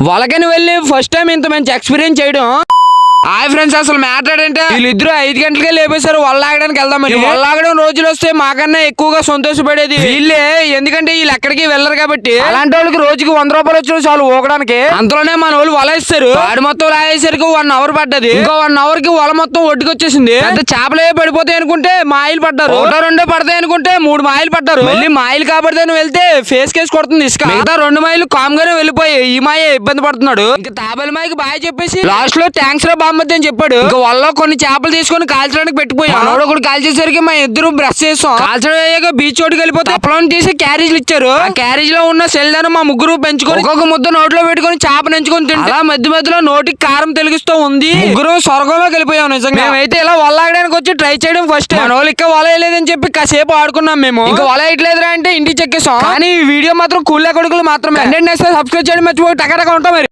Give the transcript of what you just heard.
వాళ్ళకని వెళ్ళి first time ఇంత మంచి ఎక్స్పీరియన్స్ చేయడం హాయ్ ఫ్రెండ్స్ అసలు మ్యాటర్ ఏంటంటే వీళ్ళిద్దరు ఐదు గంటలకే లేపేశారు వల్లాగడానికి వెళ్దామని వల్లాగడం రోజులు వస్తే మాకన్నా ఎక్కువగా సంతోషపడేది. వీళ్ళే ఎందుకంటే వీళ్ళు ఎక్కడికి వెళ్ళరు కాబట్టి. అలాంటి వాళ్ళకి రోజుకి వంద రూపాయలు వచ్చిన చాలు ఊగడానికి అంతలోనే మన వాళ్ళు వల ఇస్తారు వాడి మొత్తం లాగేసరికి వన్ అవర్ పడ్డది. ఇంకో వన్ అవర్కి వల మొత్తం ఒడ్డుకొచ్చేసింది. పెద్ద చేపలే పడిపోతాయి అనుకుంటే మాయిలు పడ్డారు. ఒకటో రెండో పడతాయి అనుకుంటే మూడు మాయిలు పడ్డారు. మళ్ళీ మాయిలు కాబట్టి వెళ్తే ఫేస్ కేసు కొడుతుంది ఇసుక. మిగతా రెండు మైలు కామ్ గానే వెళ్ళిపోయి ఈ మాయ ఇబ్బంది పడుతున్నాడు. ఇంకా తాబేలు మాయకి బాయ్ చెప్పేసి లాస్ట్లో థ్యాంక్స్ రా బామ్మద్ది అని చెప్పాడు. ఇంకా వాళ్ళ కొన్ని చేపలు తీసుకొని కాల్చడానికి పెట్టిపోయాం. ఒకటి కాల్చేసరికి మా ఇద్దరు బ్రష్ చేసాం. కాల్చడం అయ్యాక బీచ్ చోటుకి వెళ్ళిపోతే అప్పలం తీసి క్యారేజ్లు ఇచ్చారు. క్యారేజ్లో ఉన్న సెల్దాను మా ముగ్గురు పెంచుకొని ఒక్కొక్క ముద్ద నోట్లో పెట్టుకొని చేప ఎంచుకొని తింటే అలా మధ్య మధ్యలో నోటికి కారం తెలుగుస్తూ ఉంది. ముగ్గురు స్వర్గంలోకి వెళ్ళిపోయాం నిజంగా. మేమైతే ఇలా వల్లాగడానికి వచ్చి ట్రై చేయడం ఫస్ట్ మన వాళ్ళు ఇంకా వల వేయలేదని చెప్పి కాసేపు ఆడుకున్నాం మేము. ఇంకా వల వేయట్లేదురా అంటే ఇంటికి చెక్కేసాం. కానీ ఈ వీడియో మాత్రం కూల్ కొడుకులు మాత్రమే. సబ్స్క్రైబ్ చేయడం మర్చిపోయి టకరగా ఉంటాం మరి.